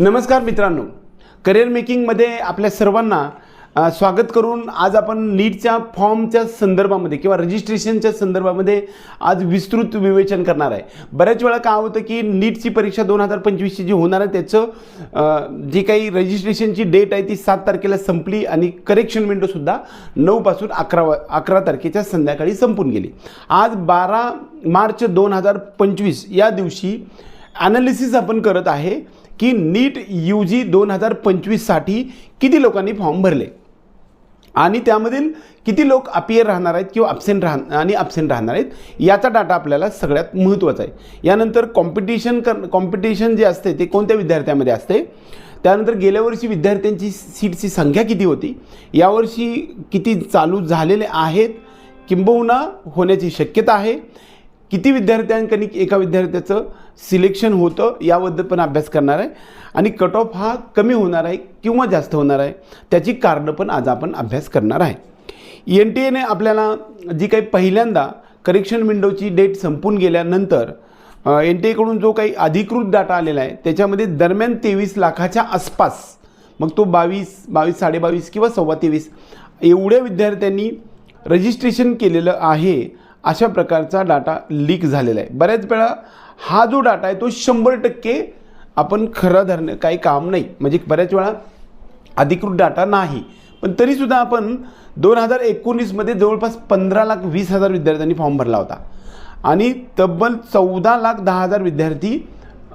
नमस्कार मित्रांनो. करिअर मेकिंगमध्ये आपल्या सर्वांना स्वागत करून आज आपण नीटच्या फॉर्मच्या संदर्भामध्ये किंवा रजिस्ट्रेशनच्या संदर्भामध्ये आज विस्तृत विवेचन करणार आहे. बऱ्याच वेळा काय होतं की नीटची परीक्षा दोन हजार पंचवीसची जी होणार आहे त्याचं जी काही रजिस्ट्रेशनची डेट आहे ती सात तारखेला संपली आणि करेक्शन विंडोसुद्धा नऊपासून अकरा अकरा तारखेच्या संध्याकाळी संपून गेली. आज बारा मार्च दोन हजार पंचवीस या दिवशी ॲनालिसिस आपण करत आहे. की नीट यू जी दोन हजार पंचवीससाठी किती लोकांनी फॉर्म भरले? आणि त्यामधील किती लोक अपियर राहणार आहेत किंवा अब्सेंट राह आणि अब्सेंट राहणार आहेत याचा डाटा आपल्याला सगळ्यात महत्त्वाचा आहे. यानंतर कॉम्पिटिशन कर कॉम्पिटिशन जे असते ते कोणत्या विद्यार्थ्यामध्ये असते? त्यानंतर गेल्या वर्षी विद्यार्थ्यांची सीटची संख्या किती होती? यावर्षी किती चालू झालेले आहेत? किंबहुना होण्याची शक्यता आहे. किती विद्यार्थ्यांकडे एका विद्यार्थ्याचं सिलेक्शन होतं याबद्दल पण अभ्यास करणार आहे. आणि कट ऑफ हा कमी होणार आहे किंवा जास्त होणार आहे त्याची कारणं पण आज आपण अभ्यास करणार आहे. एन टी एने आपल्याला जी काही पहिल्यांदा करेक्शन विंडोची डेट संपून गेल्यानंतर एन टी एकडून जो काही अधिकृत डाटा आलेला आहे त्याच्यामध्ये दरम्यान तेवीस लाखाच्या आसपास मग तो बावीस बावीस साडेबावीस किंवा सव्वा तेवीस एवढ्या विद्यार्थ्यांनी रजिस्ट्रेशन केलेलं आहे अशा प्रकारचा डाटा लीक झालेला आहे. बऱ्याच वेळा हा जो डाटा आहे तो शंभर टक्के आपण खरं धरणं काही काम नाही. म्हणजे बऱ्याच वेळा अधिकृत डाटा नाही. पण तरीसुद्धा आपण दोन हजार एकोणीसमध्ये जवळपास पंधरा लाख वीस हजार विद्यार्थ्यांनी फॉर्म भरला होता. आणि तब्बल चौदा लाख दहा हजार विद्यार्थी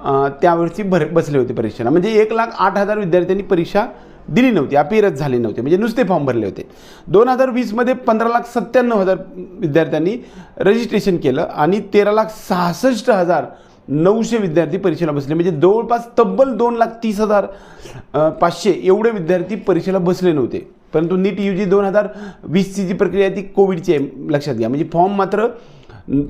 अ, त्यावेळची भर बसले होते परीक्षेला. म्हणजे एक लाख आठ हजार विद्यार्थ्यांनी परीक्षा दिली नव्हती अपिरत झाले नव्हते. म्हणजे नुसते फॉर्म भरले होते. दोन हजार वीसमध्ये पंधरा लाख सत्त्याण्णव हजार विद्यार्थ्यांनी रजिस्ट्रेशन केलं आणि तेरा लाख सहासष्ट हजार नऊशे विद्यार्थी परीक्षेला बसले. म्हणजे जवळपास तब्बल दोन लाख तीस हजार पाचशे एवढे विद्यार्थी परीक्षेला बसले नव्हते. परंतु नीट यू जी दोन हजार वीसची जी प्रक्रिया आहे ती कोविडची आहे लक्षात घ्या. म्हणजे फॉर्म मात्र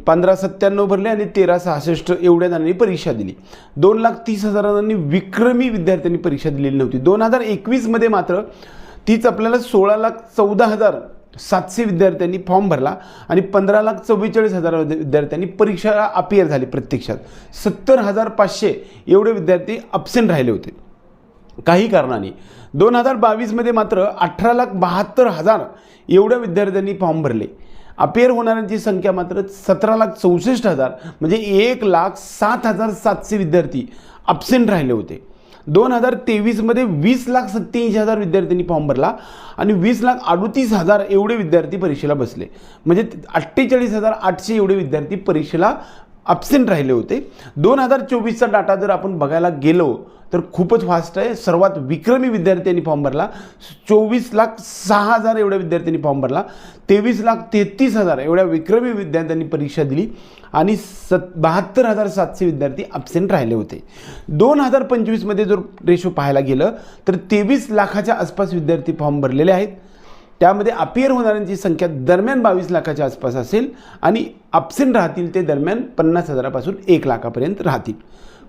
पंधरा सत्त्याण्णव भरले आणि तेरा सहासष्ट एवढ्या जणांनी परीक्षा दिली. दोन लाख तीस हजार जणांनी विक्रमी विद्यार्थ्यांनी परीक्षा दिलेली नव्हती. दोन हजार एकवीसमध्ये मात्र तीच आपल्याला सोळा लाख चौदा हजार सातशे विद्यार्थ्यांनी फॉर्म भरला आणि पंधरा लाख चव्वेचाळीस हजार विद्यार्थ्यांनी परीक्षा अपियर झाली प्रत्यक्षात. सत्तर हजार पाचशे एवढे विद्यार्थी अब्सेंट राहिले होते. काही कारणाने. दोन हजार बावीसमध्ये मात्र अठरा लाख बहात्तर हजार एवढ्या विद्यार्थ्यांनी फॉर्म भरले. अपेअर होणाऱ्यांची संख्या मात्र सतरा लाख चौसष्ट हजार म्हणजे एक लाख सात हजार सातशे विद्यार्थी अब्सेंट राहिले होते. दोन हजार तेवीसमध्ये वीस लाख सत्त्याऐंशी हजार विद्यार्थ्यांनी फॉर्म भरला आणि वीस लाख अडतीस हजार एवढे विद्यार्थी परीक्षेला बसले. म्हणजे अठ्ठेचाळीस हजार आठशे एवढे विद्यार्थी परीक्षेला अब्सेंट राहिले होते. दोन हजार चोवीसचा डाटा जर आपण बघायला गेलो तर खूपच फास्ट आहे. सर्वात विक्रमी विद्यार्थ्यांनी फॉर्म भरला. चोवीस लाख सहा हजार एवढ्या विद्यार्थ्यांनी फॉर्म भरला. तेवीस लाख तेहतीस हजार एवढ्या विक्रमी विद्यार्थ्यांनी परीक्षा दिली. आणि सत बहात्तर हजार सातशे विद्यार्थी अब्सेंट राहिले होते. दोन हजार पंचवीसमध्ये जर रेशो पाहायला गेलं तर तेवीस लाखाच्या आसपास विद्यार्थी फॉर्म भरलेले आहेत. त्यामध्ये अपियर होणाऱ्यांची संख्या दरम्यान बावीस लाखाच्या आसपास असेल आणि अब्सेंट राहतील ते दरम्यान पन्नास हजारापासून एक लाखापर्यंत राहतील.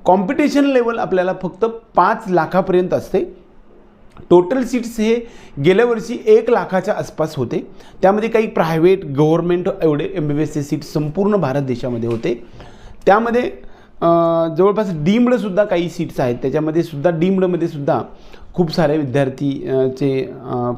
कॉम्पिटिशन लेवल आपल्याला फक्त पाच लाखापर्यंत असते. टोटल सीट्स हे गेल्या वर्षी एक लाखाच्या आसपास होते. त्यामध्ये काही प्रायव्हेट गव्हर्मेंट एवढे एम बी बी एसचे सीट संपूर्ण भारत देशामध्ये होते. त्यामध्ये जवळपास डीम्डसुद्धा काही सीट्स आहेत. त्याच्यामध्ये सुद्धा डीम्डमध्ये सुद्धा खूप सारे विद्यार्थीचे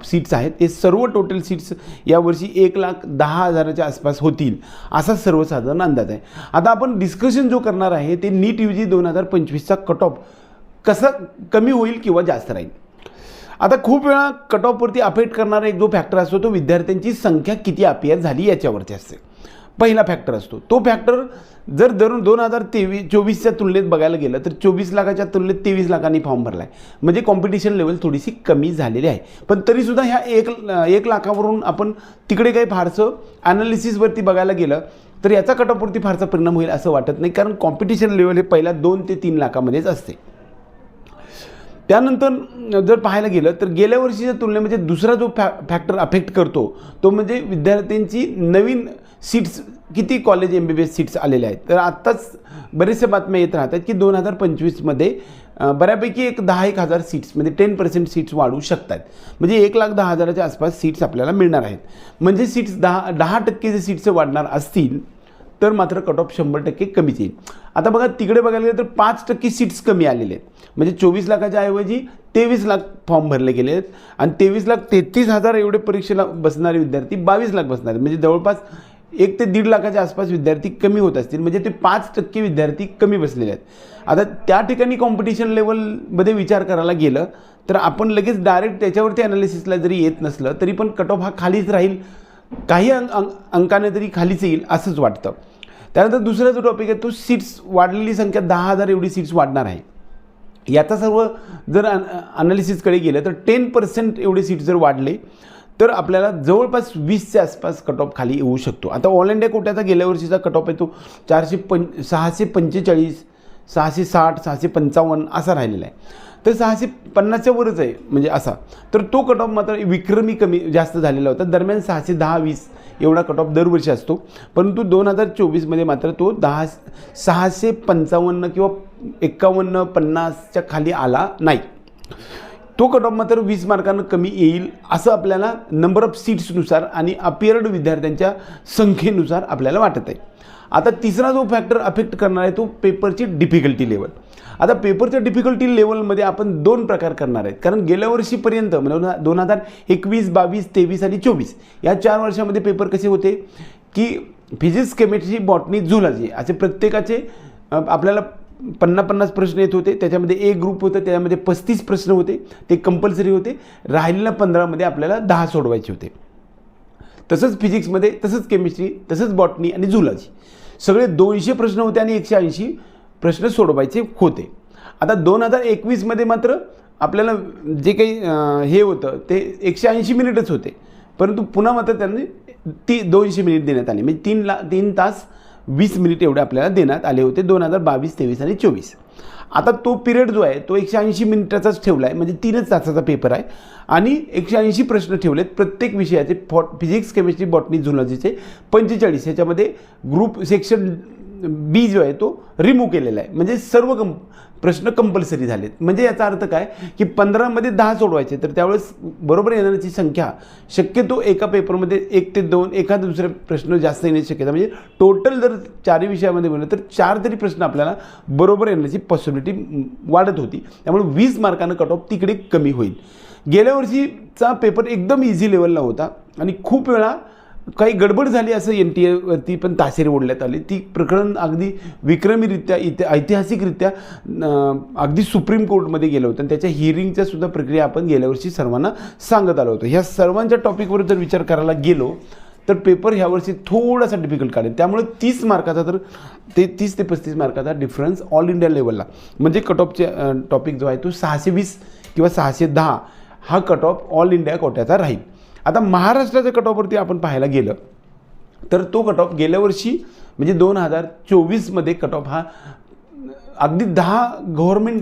सीट्स आहेत. ते सर्व टोटल सीट्स यावर्षी एक लाख दहा हजाराच्या आसपास होतील असा सर्वसाधारण अंदाज आहे. आता आपण डिस्कशन जो करणार आहे ते नीट यू जी दोन हजार पंचवीसचा कट ऑफ कसा कमी होईल किंवा जास्त राहील? आता खूप वेळा कट ऑफवरती अफेक्ट करणारा एक जो फॅक्टर असतो तो विद्यार्थ्यांची संख्या किती अपियर झाली याच्यावरती असते. पहिला फॅक्टर असतो. तो फॅक्टर जर धरून दोन हजार तेवीस चोवीसच्या तुलनेत बघायला गेलं तर चोवीस लाखाच्या तुलनेत तेवीस लाखांनी फॉर्म भरला आहे म्हणजे कॉम्पिटिशन लेवल थोडीशी कमी झालेली आहे. पण तरीसुद्धा ह्या एक एक लाखावरून आपण तिकडे काही फारसं ॲनालिसिसवरती बघायला गेलं तर याचा कटापुरती फारसा परिणाम होईल असं वाटत नाही. कारण कॉम्पिटिशन लेवल हे पहिल्या दोन ते तीन लाखामध्येच असते. त्यानंतर जर पाहायला गेलं तर गेल्या वर्षीच्या तुलनेमध्ये दुसरा जो फॅ फॅक्टर अफेक्ट करतो तो म्हणजे विद्यार्थ्यांची नवीन सीट्स किती college M B B S seats आलेल्या आहेत? तर आत्ताच बरेचसे बातम्या येत राहतात की दोन हजार पंचवीसमध्ये बऱ्यापैकी एक दहा एक हजार सीट्स म्हणजे टेन पर्सेंट सीट्स वाढू शकतात म्हणजे एक लाख दहा हजाराच्या आसपास सीट्स आपल्याला मिळणार आहेत. म्हणजे सीट्स दहा दहा टक्के जे सीट्स वाढणार असतील तर मात्र कट ऑफ शंभर टक्के कमीच येईल. आता बघा तिकडे बघायला गेलं तर पाच टक्के सीट्स कमी आलेले आहेत. म्हणजे चोवीस लाखाच्या ऐवजी तेवीस लाख फॉर्म भरले गेले आहेत. आणि तेवीस लाख तेहतीस हजार एवढे परीक्षेला बसणारे विद्यार्थी बावीस लाख बसणार आहेत. म्हणजे जवळपास एक ते दीड लाखाच्या आसपास विद्यार्थी कमी होत असतील. म्हणजे ते पाच टक्के विद्यार्थी कमी बसलेले आहेत. आता त्या ठिकाणी कॉम्पिटिशन लेवलमध्ये विचार करायला गेलं तर आपण लगेच डायरेक्ट त्याच्यावरती अनालिसिसला जरी येत नसलं तरी पण कट ऑफ हा खालीच राहील. काही अंक अंक अंकाने तरी खालीच येईल असंच वाटतं. त्यानंतर दुसरा जो टॉपिक आहे तो सीट्स वाढलेली संख्या दहा हजार एवढी सीट्स वाढणार आहे. याचा सर्व जर अनालिसिसकडे गेलं तर टेन पर्सेंट एवढे सीट जर वाढले तर आपल्याला जवळपास वीसच्या आसपास कट ऑफ खाली येऊ शकतो. आता ऑल इंडिया कोट्याचा गेल्या वर्षीचा कट ऑफ आहे तो चारशे पं सहाशे पंचेचाळीस सहाशे साठ सहाशे पंचावन्न असा राहिलेला आहे. तर सहाशे पन्नासच्या वरच आहे म्हणजे असा. तर तो कट ऑफ मात्र विक्रमी कमी जास्त झालेला होता. दरम्यान सहाशे दहा वीस एवढा कट ऑफ दरवर्षी असतो. परंतु दोन हजार चोवीसमध्ये मात्र तो दहा सहाशे पंचावन्न किंवा एक्कावन्न पन्नासच्या खाली आला नाही. तो कट ऑफ मात्र वीस मार्कांना कमी येईल असं आपल्याला नंबर ऑफ सीट्सनुसार आणि अपियर्ड विद्यार्थ्यांच्या संख्येनुसार आपल्याला वाटत आहे. आता तिसरा जो फॅक्टर अफेक्ट करणार आहे तो पेपरची डिफिकल्टी लेवल आता पेपरच्या डिफिकल्टी लेवलमध्ये आपण दोन प्रकार करणार आहेत. कारण गेल्या वर्षीपर्यंत म्हणजे दोन हजार एकवीस बावीस तेवीस आणि चोवीस या चार वर्षामध्ये पेपर कसे होते? की फिजिक्स केमिस्ट्री बॉटनी झुलॉजी असे प्रत्येकाचे आपल्याला पन्नास पन्नास प्रश्न येत होते. त्याच्यामध्ये एक ग्रुप होतं त्याच्यामध्ये पस्तीस प्रश्न होते. ते कंपल्सरी होते. राहिलेल्या पंधरामध्ये आपल्याला दहा सोडवायचे होते. तसंच फिजिक्समध्ये तसंच केमिस्ट्री तसंच बॉटनी आणि झुलॉजी सगळे दोनशे प्रश्न होते आणि एकशे ऐंशी प्रश्न सोडवायचे होते. आता दोन हजार एकवीसमध्ये मात्र आपल्याला जे काही हे होतं ते एकशे ऐंशी मिनिटच होते. परंतु पुन्हा मात्र त्यांनी ती दोनशे मिनिट देण्यात आली. म्हणजे तीन ला तीन तास वीस मिनिट एवढे आपल्याला देण्यात आले होते दोन हजार बावीस तेवीस आणि चोवीस. आता तो पिरियड जो आहे तो एकशे ऐंशी मिनिटाचाच ठेवला आहे म्हणजे तीनच तासाचा पेपर आहे. आणि एकशे ऐंशी प्रश्न ठेवलेत प्रत्येक विषयाचे फॉ फिजिक्स केमिस्ट्री बॉटनी झुलॉजीचे पंचेचाळीस. ह्याच्यामध्ये ग्रुप सेक्शन बी जो आहे तो रिमूव्ह केलेला आहे. म्हणजे सर्व कं प्रश्न कंपल्सरी झालेत. म्हणजे याचा अर्थ काय? की पंधरामध्ये दहा सोडवायचे तर त्यावेळेस बरोबर येणाऱ्याची संख्या शक्यतो एका पेपरमध्ये एक ते दोन एखादा दुसरे प्रश्न जास्त येण्याची शक्यता. म्हणजे टोटल जर चारही विषयामध्ये म्हणलं तर चार तरी प्रश्न आपल्याला बरोबर येण्याची पॉसिबिलिटी वाढत होती. त्यामुळे वीस मार्कानं कट ऑफ तिकडे कमी होईल. गेल्या वर्षीचा पेपर एकदम इझी लेवलला होता आणि खूप वेळा काही गडबड झाली असं एन टी एवरती पण ताशेरे ओढण्यात आली. ती प्रकरण अगदी विक्रमीरित्या इति ऐतिहासिकरित्या अगदी सुप्रीम कोर्टमध्ये गेलं होतं. आणि त्याच्या हिअरिंगच्या सुद्धा प्रक्रिया आपण गेल्या वर्षी सर्वांना सांगत आलो होतो. ह्या सर्वांच्या टॉपिकवर जर विचार करायला गेलो तर पेपर ह्यावर्षी थोडासा डिफिकल्ट काढेल. त्यामुळे तीस मार्काचा तर ते तीस ते पस्तीस मार्काचा डिफरन्स ऑल इंडिया लेवलला म्हणजे कट ऑफचे टॉपिक जो आहे तो सहाशे वीस किंवा सहाशे दहा हा कट ऑफ ऑल इंडिया कोट्याचा राहील. आता महाराष्ट्राच्या कटॉपवरती आपण पाहायला गेलं तर तो कट ऑफ गेल्या वर्षी म्हणजे दोन हजार चोवीसमध्ये कट ऑफ हा अगदी दहा गव्हर्मेंट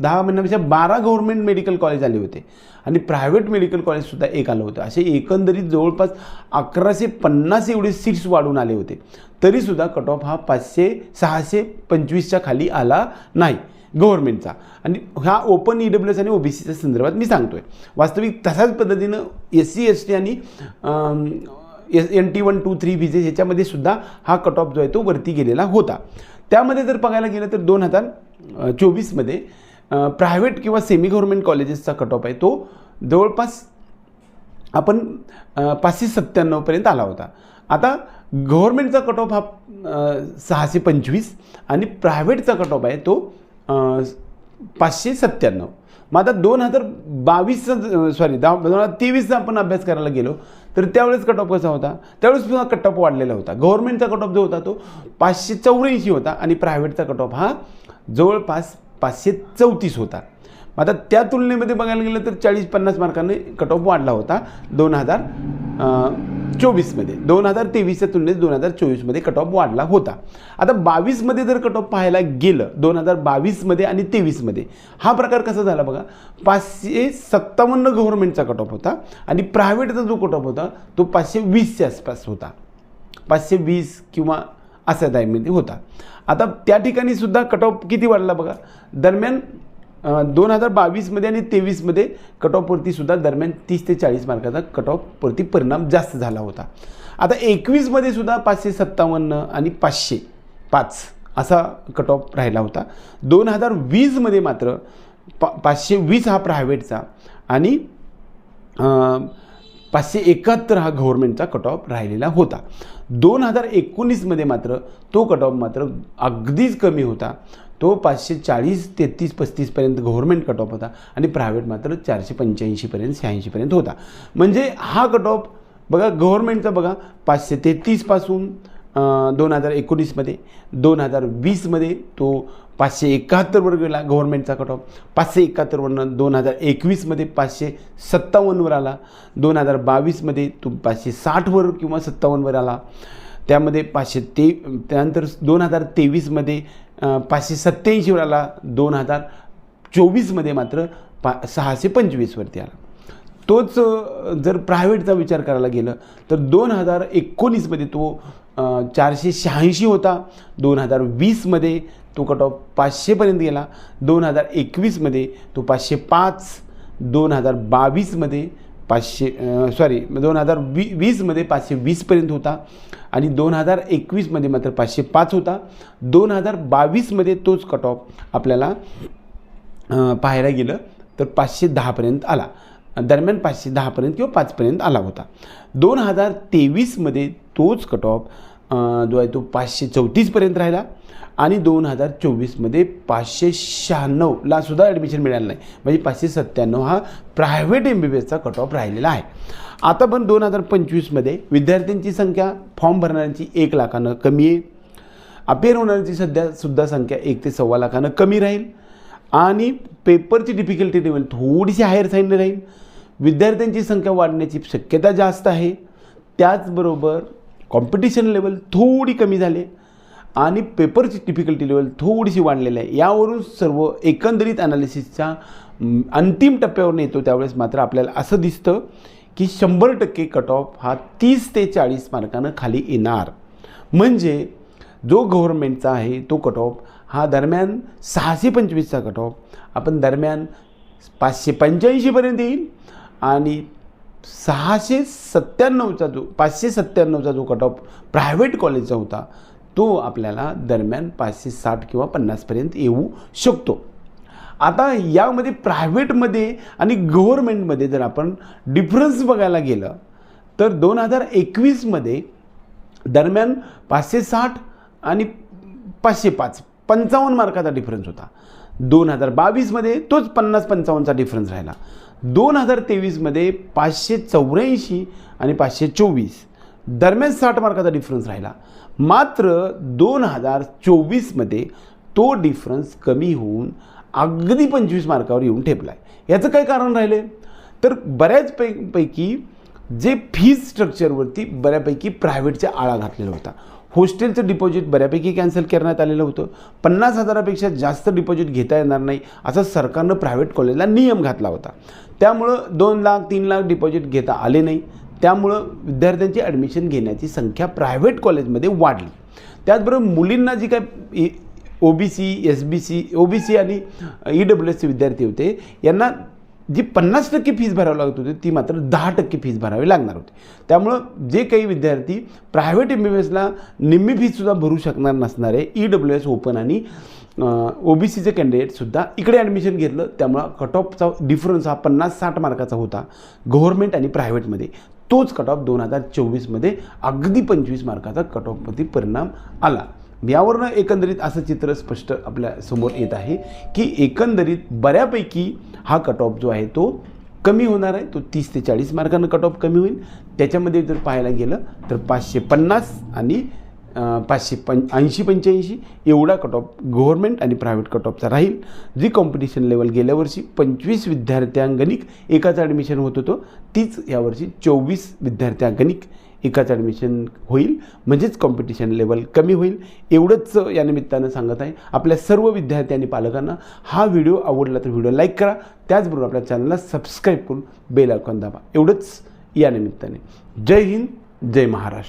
दहा महिन्यापेक्षा बारा गव्हर्मेंट मेडिकल कॉलेज आले होते. आणि प्रायव्हेट मेडिकल कॉलेजसुद्धा एक आलं होतं. असे एकंदरीत जवळपास अकराशे पन्नास एवढे सीट्स वाढून आले होते. तरीसुद्धा कट ऑफ हा पाचशे सहाशे पंचवीसच्या खाली आला नाही. गव्हर्नमेंटचा. आणि ह्या ओपन ई डब्ल्यू एस आणि ओबीसीच्या संदर्भात मी सांगतोय. वास्तविक तशाच पद्धतीनं एस सी एस टी आणि S N T one two three V J ह्याच्यामध्ये सुद्धा हा कट ऑफ जो आहे तो वरती गेलेला होता. त्यामध्ये जर बघायला गेलं तर दोन हजार चोवीसमध्ये प्रायव्हेट किंवा सेमी गव्हर्नमेंट कॉलेजेसचा कट ऑफ आहे तो जवळपास आपण पाचशे सत्त्याण्णवपर्यंत आला होता. आता गव्हर्नमेंटचा कट ऑफ हा सहाशे पंचवीस आणि प्रायव्हेटचा कट ऑफ आहे तो पाचशे सत्त्याण्णव. मग आता दोन हजार बावीसचा सॉरी दहा दोन हजार तेवीसचा आपण अभ्यास करायला गेलो तर त्यावेळेस कट ऑफ कसा होता? त्यावेळेस सुद्धा कट ऑफ वाढलेला होता. गव्हर्नमेंटचा कट ऑफ जो होता तो पाचशे चौऱ्याऐंशी होता आणि प्रायव्हेटचा कट ऑफ हा जवळपास पाचशे चौतीस होता. आता त्या तुलनेमध्ये बघायला गेलं तर चाळीस पन्नास मार्कांनी कट ऑफ वाढला होता. दोन हजार चोवीसमध्ये. दोन हजार तेवीसच्या तुलनेत दोन हजार चोवीसमध्ये कट ऑफ वाढला होता. आता बावीसमध्ये जर कट ऑफ पाहायला गेलं दोन हजार बावीसमध्ये आणि तेवीसमध्ये हा प्रकार कसा झाला बघा? पाचशे सत्तावन्न गव्हर्नमेंटचा कट ऑफ होता आणि प्रायव्हेटचा जो कट ऑफ होता तो पाचशे वीसच्या आसपास होता. पाचशे वीस किंवा अशा टाईममध्ये होता. आता त्या ठिकाणी सुद्धा कट ऑफ किती वाढला बघा? दरम्यान दोन हजार बावीसमध्ये आणि तेवीसमध्ये कट ऑफवरती सुद्धा दरम्यान तीस ते चाळीस मार्काचा कट ऑफवरती परिणाम जास्त झाला होता. आता एकवीसमध्ये सुद्धा पाचशे सत्तावन्न आणि पाचशे पाच असा कट ऑफ राहिला होता. दोन हजार वीसमध्ये मात्र पा पाचशे वीस हा प्रायव्हेटचा आणि पाचशे एकाहत्तर हा गव्हर्नमेंटचा कट ऑफ राहिलेला होता. दोन हजार एकोणीसमध्ये मात्र तो कट ऑफ मात्र अगदीच कमी होता. तो पाचशे चाळीस तेहतीस पस्तीसपर्यंत गव्हर्मेंट कट ऑफ होता आणि प्रायव्हेट मात्र चारशे पंच्याऐंशीपर्यंत शहाऐंशीपर्यंत होता. म्हणजे हा कट ऑफ बघा गव्हर्मेंटचा बघा पाचशे तेहतीसपासून दोन हजार एकोणीसमध्ये दोन हजार वीसमध्ये तो पाचशे एकाहत्तरवर गेला गव्हर्मेंटचा कट ऑफ पाचशे एकाहत्तरवरनं दोन हजार एकवीसमध्ये पाचशे सत्तावन्नवर आला. दोन हजार बावीसमध्ये तो पाचशे साठवर किंवा सत्तावन्नवर आला. त्यामध्ये पाचशे ते त्यानंतर दोन हजार तेवीसमध्ये पाचशे सत्त्याऐंशीवर आला दोन हजार चोवीसमध्ये मात्र पा सहाशे पंचवीसवरती आला. तोच जर प्रायव्हेटचा विचार करायला गेलं तर दोन हजार एकोणीसमध्ये तो चारशे शहाऐंशी होता. दोन हजार वीसमध्ये तो कट ऑफ पाचशेपर्यंत गेला. दोन हजार एकवीसमध्ये तो पाचशे पाच. दोन हजार बावीसमध्ये पाचशे सॉरी दोन हजार वी वीसमध्ये पाचशे वीसपर्यंत होता आणि दोन हजार एकवीसमध्ये मात्र पाचशे पाच होता. दोन हजार बावीसमध्ये तोच कट ऑफ आपल्याला पाहायला गेलं तर पाचशे दहापर्यंत आला. दरम्यान पाचशे दहापर्यंत किंवा पाचपर्यंत आला होता. दोन हजार तेवीसमध्ये तोच कट ऑफ जो आहे तो पाचशे चौतीसपर्यंत राहिला. आणि दोन हजार चोवीसमध्ये पाचशे शहाण्णवला सुद्धा ॲडमिशन मिळालं नाही. म्हणजे पाचशे सत्त्याण्णव हा प्रायव्हेट एम बी बी एसचा कट ऑफ राहिलेला आहे. आता पण दोन हजार पंचवीसमध्ये विद्यार्थ्यांची संख्या फॉर्म भरणाऱ्यांची एक लाखानं कमी आहे. अपेअर होणाऱ्यांची सध्या सुद्धा संख्या एक ते सव्वा लाखानं कमी राहील. आणि पेपरची डिफिकल्टी लेवल थोडीशी हायर साईडने राहील. विद्यार्थ्यांची संख्या वाढण्याची शक्यता जास्त आहे. त्याचबरोबर कॉम्पिटिशन लेवल थोडी कमी झाली आणि पेपरची डिफिकल्टी लेवल थोडीशी वाढलेली आहे. यावरून सर्व एकंदरीत ॲनालिसिसच्या अंतिम टप्प्यावर येतो त्यावेळेस मात्र आपल्याला असं दिसतं की शंभर टक्के कट ऑफ हा तीस ते चाळीस मार्कानं खाली येणार. म्हणजे जो गव्हर्नमेंटचा आहे तो कट ऑफ हा दरम्यान सहाशे पंचवीसचा कट ऑफ आपण दरम्यान पाचशे पंच्याऐंशीपर्यंत येईल आणि सहाशे सत्त्याण्णवचा जो पाचशे सत्त्याण्णवचा जो कट ऑफ प्रायव्हेट कॉलेजचा होता तो आपल्याला दरम्यान पाचशे साठ किंवा पन्नासपर्यंत येऊ शकतो. आता यामध्ये प्रायव्हेटमध्ये आणि गव्हर्मेंटमध्ये जर आपण डिफरन्स बघायला गेलं तर दोन हजार एकवीसमध्ये दरम्यान पाचशे साठ आणि पाचशे पाच पंचावन्न मार्काचा डिफरन्स होता. दोन हजार बावीसमध्ये तोच पन्नास पंचावन्नचा डिफरन्स राहिला. दोन हजार तेवीसमध्ये पाचशे चौऱ्याऐंशी आणि पाचशे चोवीस दरम्यान साठ मार्काचा डिफरन्स राहिला. मात्र दोन हजार चोवीसमध्ये तो डिफरन्स कमी होऊन अगदी पंचवीस मार्कावर येऊन ठेपला आहे याचं काय कारण राहिले? तर बऱ्याच पै पैकी जे फीज स्ट्रक्चरवरती बऱ्यापैकी प्रायव्हेटचा आळा घातलेला होता. होस्टेलचं डिपॉझिट बऱ्यापैकी कॅन्सल करण्यात आलेलं होतं. पन्नास हजारापेक्षा जास्त डिपॉझिट घेता येणार नाही असं सरकारनं प्रायव्हेट कॉलेजला नियम घातला होता. त्यामुळं दोन लाख तीन लाख डिपॉझिट घेता आले नाही. त्यामुळं विद्यार्थ्यांची ॲडमिशन घेण्याची संख्या प्रायव्हेट कॉलेजमध्ये वाढली. त्याचबरोबर मुलींना जी काय O B C S B C O B C आणि ई डब्ल्यू एसचे विद्यार्थी होते यांना जी पन्नास टक्के फीज भरावी लागत होती ती मात्र दहा टक्के फीज भरावी लागणार होती. त्यामुळं जे काही विद्यार्थी प्रायव्हेट एम बी बी एसला निम्मी फीजसुद्धा भरू शकणार नसणारे ई डब्ल्यू एस ओपन आणि ओ बी सीचे कॅन्डिडेटसुद्धा इकडे ॲडमिशन घेतलं. त्यामुळं कट ऑफचा डिफरन्स हा पन्नास साठ मार्काचा होता गव्हर्नमेंट आणि प्रायव्हेटमध्ये तोच कट ऑफ दोन हजार चोवीसमध्ये अगदी पंचवीस मार्काचा कट ऑफमध्ये परिणाम आला. यावरनं एकंदरीत असं चित्र स्पष्ट आपल्यासमोर येत आहे की एकंदरीत बऱ्यापैकी हा कट ऑफ जो आहे तो कमी होणार आहे. तो तीस ते चाळीस मार्कानं कट ऑफ कमी होईल. त्याच्यामध्ये जर पाहायला गेलं तर पाचशे पन्नास आणि पाचशे पं ऐंशी पंच्याऐंशी एवढा कट ऑफ गव्हर्नमेंट आणि प्रायव्हेट कट ऑफचा राहील. जी कॉम्पिटिशन लेवल गेल्या वर्षी पंचवीस विद्यार्थ्यांगणिक एकाच ॲडमिशन होत होतं. तीच यावर्षी चोवीस विद्यार्थ्यांगणिक एकाच ॲडमिशन होईल म्हणजेच कॉम्पिटिशन लेवल कमी होईल. एवढंच या निमित्तानं सांगत आहे आपल्या सर्व विद्यार्थी आणि पालकांना. हा व्हिडिओ आवडला तर व्हिडिओ लाईक करा. त्याचबरोबर आपल्या चॅनलला सबस्क्राईब करून बेल आयकॉन दाबा. एवढंच या निमित्ताने. जय हिंद जय महाराष्ट्र.